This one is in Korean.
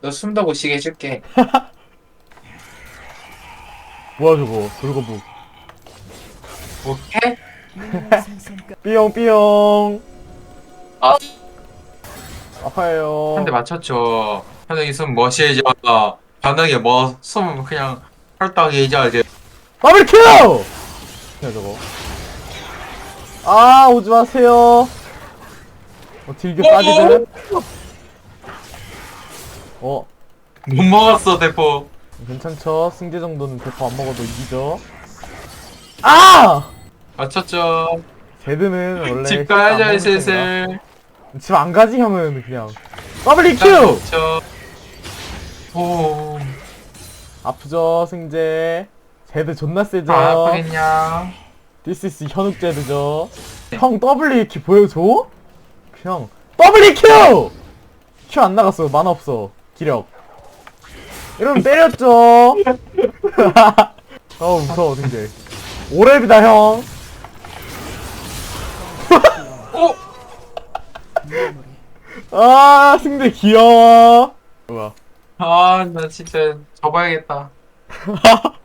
너 숨도 못 쉬게 해줄게. 뭐야 저거 돌거북 오케이? 삐용삐용 아. 아파요 한 대 맞췄죠. 현웅이 숨 멋이해져. 현웅이 뭐, 숨 그냥 헐떡해져, 이제. 더블 킬! 그냥 저거 아 오지 마세요 어 딜교 빠지든 어 못 먹었어, 대포. 괜찮죠 승재 정도는 대포 안 먹어도 이기죠 아! 맞췄죠. 제드는 원래 집 가야죠, 슬슬. 편이라. 집안 가지 형은 그냥 더블 아, 킬! 맞죠. 오, 아프죠 승재 제드 존나 세죠 아, 아프겠냐. This is 현욱 제드죠 형 더블 키 보여줘? 그냥 더블 큐! 큐안 나갔어 만화 없어 기력. 이러면 때렸죠. 어우 무서워 승재 오랩이다 형. 오! 아 승재 귀여워. 뭐야? 아, 나 진짜 접어야겠다.